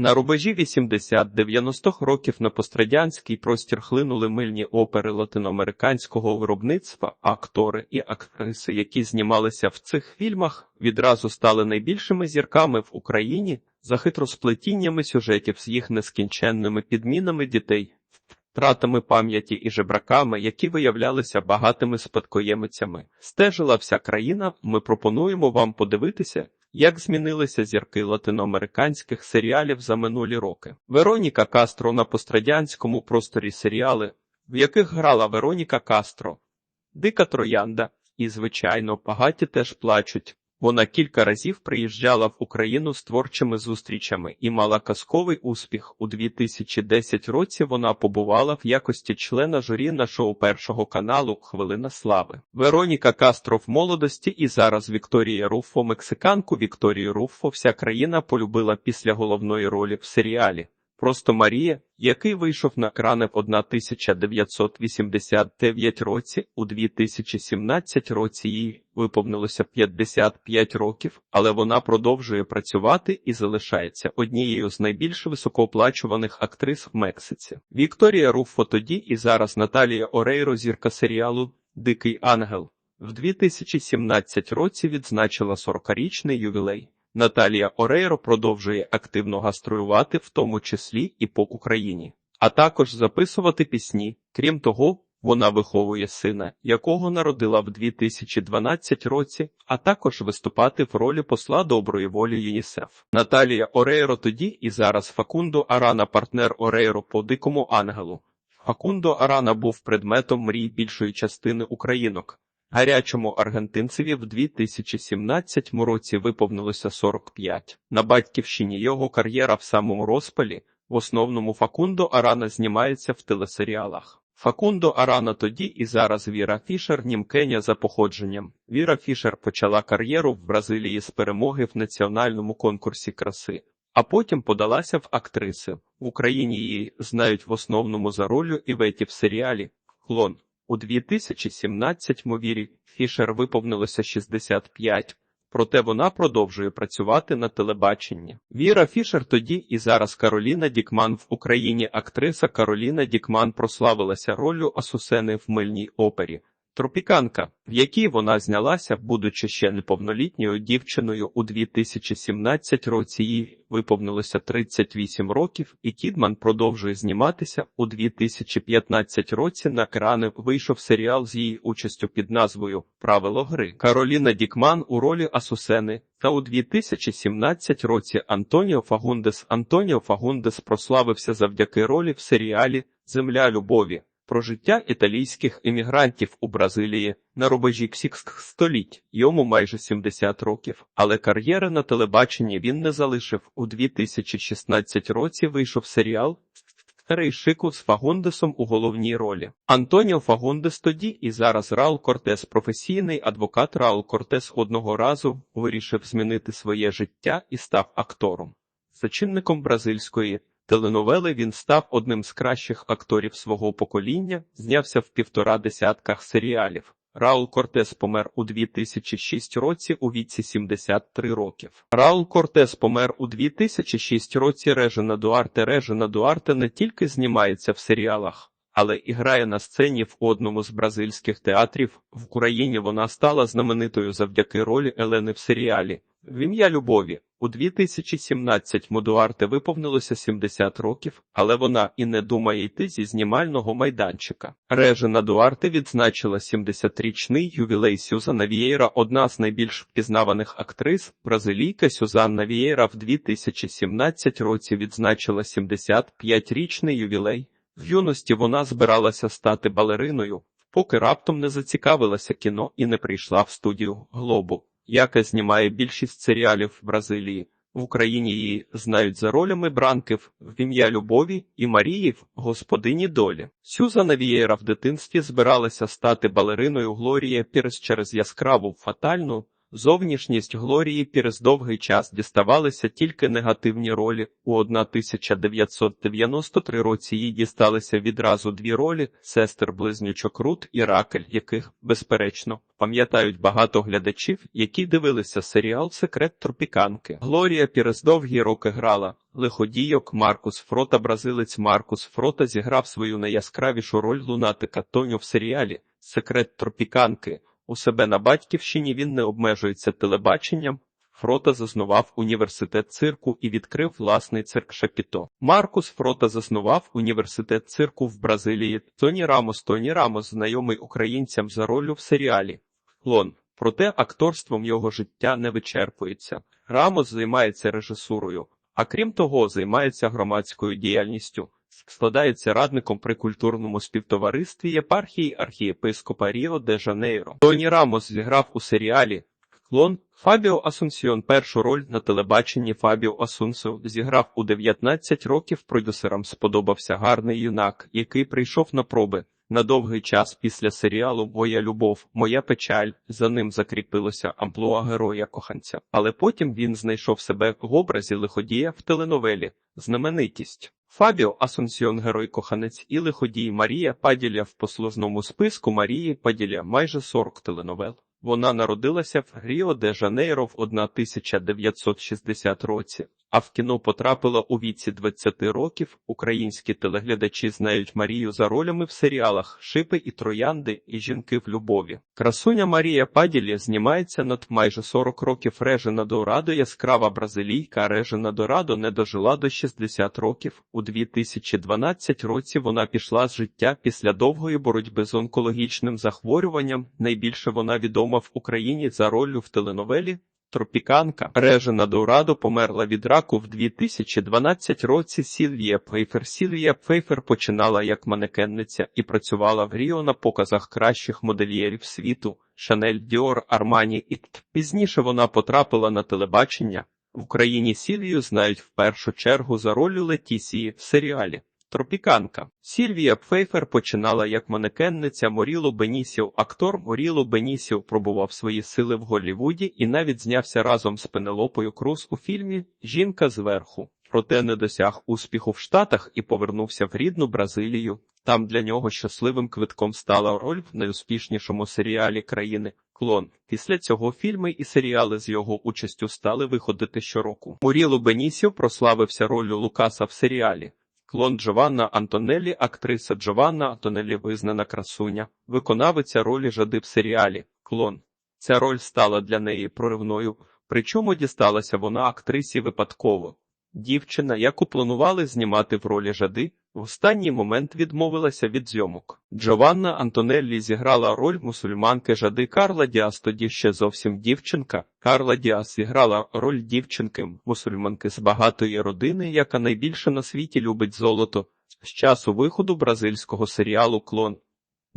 На рубежі 80-90-х років на пострадянський простір хлинули мильні опери латиноамериканського виробництва, актори і актриси, які знімалися в цих фільмах, відразу стали найбільшими зірками в Україні за хитросплетіннями сюжетів з їх нескінченними підмінами дітей, втратами пам'яті і жебраками, які виявлялися багатими спадкоємицями. Стежила вся країна. Ми пропонуємо вам подивитися. Як змінилися зірки латиноамериканських серіалів за минулі роки? Вероніка Кастро на пострадянському просторі серіали, в яких грала Вероніка Кастро, Дика Троянда і, звичайно, багаті теж плачуть. Вона кілька разів приїжджала в Україну з творчими зустрічами і мала казковий успіх. У 2010 році вона побувала в якості члена журі на шоу першого каналу Хвилина слави. Вероніка Кастро в молодості і зараз Вікторія Руффо, мексиканку Вікторію Руффо вся країна полюбила після головної ролі в серіалі. Просто Марія, який вийшов на екрани в 1989 році, у 2017 році їй виповнилося 55 років, але вона продовжує працювати і залишається однією з найбільш високооплачуваних актрис в Мексиці. Вікторія Руффо тоді і зараз Наталія Орейро, зірка серіалу Дикий ангел. В 2017 році відзначила 40-річний ювілей. Наталія Орейро продовжує активно гастролювати, в тому числі і по Україні, а також записувати пісні. Крім того, вона виховує сина, якого народила в 2012 році, а також виступати в ролі посла доброї волі ЮНІСЕФ. Наталія Орейро тоді і зараз Факундо Арана, партнер Орейро по дикому ангелу. Факундо Арана був предметом мрій більшої частини українок. Гарячому аргентинцеві в 2017 році виповнилося 45. На батьківщині його кар'єра в самому розпалі. В основному Факундо Арана знімається в телесеріалах. Факундо Арана тоді і зараз Віра Фішер німкеня за походженням. Віра Фішер почала кар'єру в Бразилії з перемоги в національному конкурсі краси, а потім подалася в актриси. В Україні її знають в основному за ролью Іветі в серіалі Клон. У 2017-му вірі Фішер виповнилося 65, проте вона продовжує працювати на телебаченні. Віра Фішер тоді і зараз Кароліна Дікман в Україні актриса Кароліна Дікман прославилася роллю Асусени в мильній опері. Тропіканка, в якій вона знялася, будучи ще неповнолітньою дівчиною у 2017 році їй виповнилося 38 років, і Кідман продовжує зніматися у 2015 році. На екрани вийшов серіал з її участю під назвою Правило гри Кароліна Дікман у ролі Асусени. Та у 2017 році Антоніо Фагундес Антоніо Фагундес прославився завдяки ролі в серіалі Земля любові про життя італійських емігрантів у Бразилії на рубежі ксікських століть. Йому майже 70 років, але кар'єри на телебаченні він не залишив. У 2016 році вийшов серіал Рейшику з Фагондесом у головній ролі. Антоніо Фагондес тоді і зараз Раул Кортес, професійний адвокат Раул Кортес одного разу вирішив змінити своє життя і став актором, зачинником бразильської теленовели він став одним з кращих акторів свого покоління, знявся в півтора десятках серіалів. Раул Кортес помер у 2006 році у віці 73 років. Раул Кортес помер у 2006 році. Режина Дуарте Режина Дуарте не тільки знімається в серіалах, але і грає на сцені в одному з бразильських театрів. В Україні вона стала знаменитою завдяки ролі Елени в серіалі В ім'я любові. У 2017-му Дуарте виповнилося 70 років, але вона і не думає йти зі знімального майданчика. Режина Дуарте відзначила 70-річний ювілей Сюзана Вієра, одна з найбільш впізнаваних актрис. Бразилійка Сюзанна Вієра в 2017 році відзначила 75-річний ювілей. В юності вона збиралася стати балериною, поки раптом не зацікавилася кіно і не прийшла в студію Глобу яка знімає більшість серіалів в Бразилії. В Україні її знають за ролями бранків в ім'я Любові і Марії в господині долі. Сюзана Вієра в дитинстві збиралася стати балериною Глорія Пірс через яскраву фатальну Зовнішність Глорії Пірес довгий час діставалися тільки негативні ролі. У 1993 році їй дісталися відразу дві ролі сестер близнючок Рут і Ракель, яких, безперечно, пам'ятають багато глядачів, які дивилися серіал Секрет Тропіканки. Глорія Пірес довгі роки грала. Лиходійок Маркус Фрота, бразилець Маркус Фрота зіграв свою найяскравішу роль лунатика Тоню в серіалі Секрет Тропіканки. У себе на батьківщині він не обмежується телебаченням. Фрота заснував університет цирку і відкрив власний цирк Шапіто. Маркус Фрота заснував університет цирку в Бразилії. Тоні Рамос Тоні Рамос знайомий українцям за ролью в серіалі Клон. Проте акторством його життя не вичерпується. Рамос займається режисурою, а крім того, займається громадською діяльністю. Складається радником при культурному співтоваристві єпархії архієпископа Ріо де Жанейро. Тоні Рамос зіграв у серіалі Клон Фабіо Асунсіон. Першу роль на телебаченні Фабіо Асунсо зіграв у 19 років. Продюсерам сподобався гарний юнак, який прийшов на проби. На довгий час після серіалу Моя любов, моя печаль за ним закріпилося амплуа героя коханця. Але потім він знайшов себе в образі лиходія в теленовелі Знаменитість. Фабіо Асунсіон герой коханець і лиходій Марія Паділя в послужному списку Марії Паділя майже 40 теленовел. Вона народилася в Ріо де Жанейро в 1960 році, а в кіно потрапила у віці 20 років. Українські телеглядачі знають Марію за ролями в серіалах Шипи і Троянди і Жінки в любові. Красуня Марія Паділі знімається над майже 40 років Режина Дорадо, яскрава бразилійка Режина Дорадо не дожила до 60 років. У 2012 році вона пішла з життя після довгої боротьби з онкологічним захворюванням. Найбільше вона відома в Україні за роллю в теленовелі Тропіканка Режина Дорадо померла від раку в 2012 році. Сільвія Пфейфер. Сільвія Пфейфер починала як манекенниця і працювала в Ріо на показах кращих модельєрів світу Шанель Діор Армані і пізніше вона потрапила на телебачення. В Україні Сільвію знають в першу чергу за ролью Летісії в серіалі. Тропіканка Сільвія Пфейфер починала як манекенниця Моріло Бенісів. Актор Моріло Бенісів пробував свої сили в Голлівуді і навіть знявся разом з Пенелопою Круз у фільмі Жінка зверху. Проте не досяг успіху в Штатах і повернувся в рідну Бразилію. Там для нього щасливим квитком стала роль в найуспішнішому серіалі країни. Клон. Після цього фільми і серіали з його участю стали виходити щороку. Муріло Бенісів прославився ролью Лукаса в серіалі. Клон Джованна Антонеллі, актриса Джованна Антонеллі визнана красуня, виконавиця ролі жади в серіалі Клон. Ця роль стала для неї проривною, причому дісталася вона актрисі випадково. Дівчина, яку планували знімати в ролі жади, в останній момент відмовилася від зйомок. Джованна Антонеллі зіграла роль мусульманки жади Карла Діас, тоді ще зовсім дівчинка. Карла Діас зіграла роль дівчинки, мусульманки з багатої родини, яка найбільше на світі любить золото. З часу виходу бразильського серіалу Клон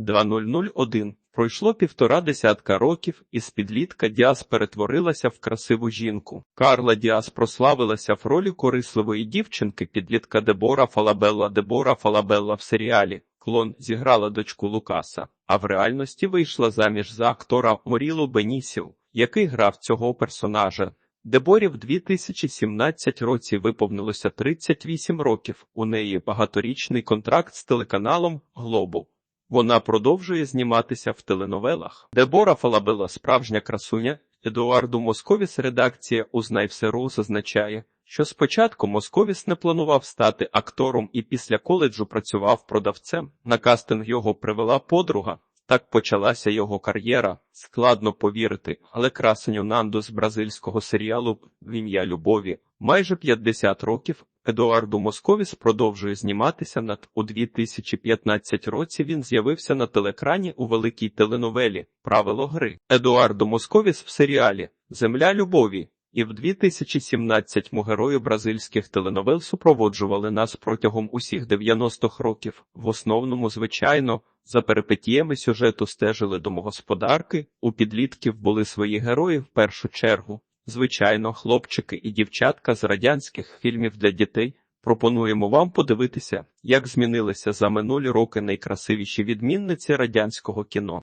2001 Пройшло півтора десятка років, і з підлітка Діас перетворилася в красиву жінку. Карла Діас прославилася в ролі корисливої дівчинки підлітка Дебора Фалабелла Дебора Фалабелла в серіалі. Клон зіграла дочку Лукаса, а в реальності вийшла заміж за актора Морілу Бенісів, який грав цього персонажа. Деборі в 2017 році виповнилося 38 років. У неї багаторічний контракт з телеканалом Глобу. Вона продовжує зніматися в теленовелах. Дебора Фалабела справжня красуня. Едуарду Московіс редакція «Узнай все.ру» зазначає, що спочатку Московіс не планував стати актором і після коледжу працював продавцем. На кастинг його привела подруга. Так почалася його кар'єра. Складно повірити, але красеню Нанду з бразильського серіалу в ім'я любові майже 50 років. Едуарду Московіс продовжує зніматися над у 2015 році. Він з'явився на телекрані у великій теленовелі Правило гри. Едуарду Московіс в серіалі Земля любові. І в 2017-му герої бразильських теленовел супроводжували нас протягом усіх 90-х років. В основному, звичайно, за перипетіями сюжету стежили домогосподарки. У підлітків були свої герої в першу чергу. Звичайно, хлопчики і дівчатка з радянських фільмів для дітей. Пропонуємо вам подивитися, як змінилися за минулі роки найкрасивіші відмінниці радянського кіно.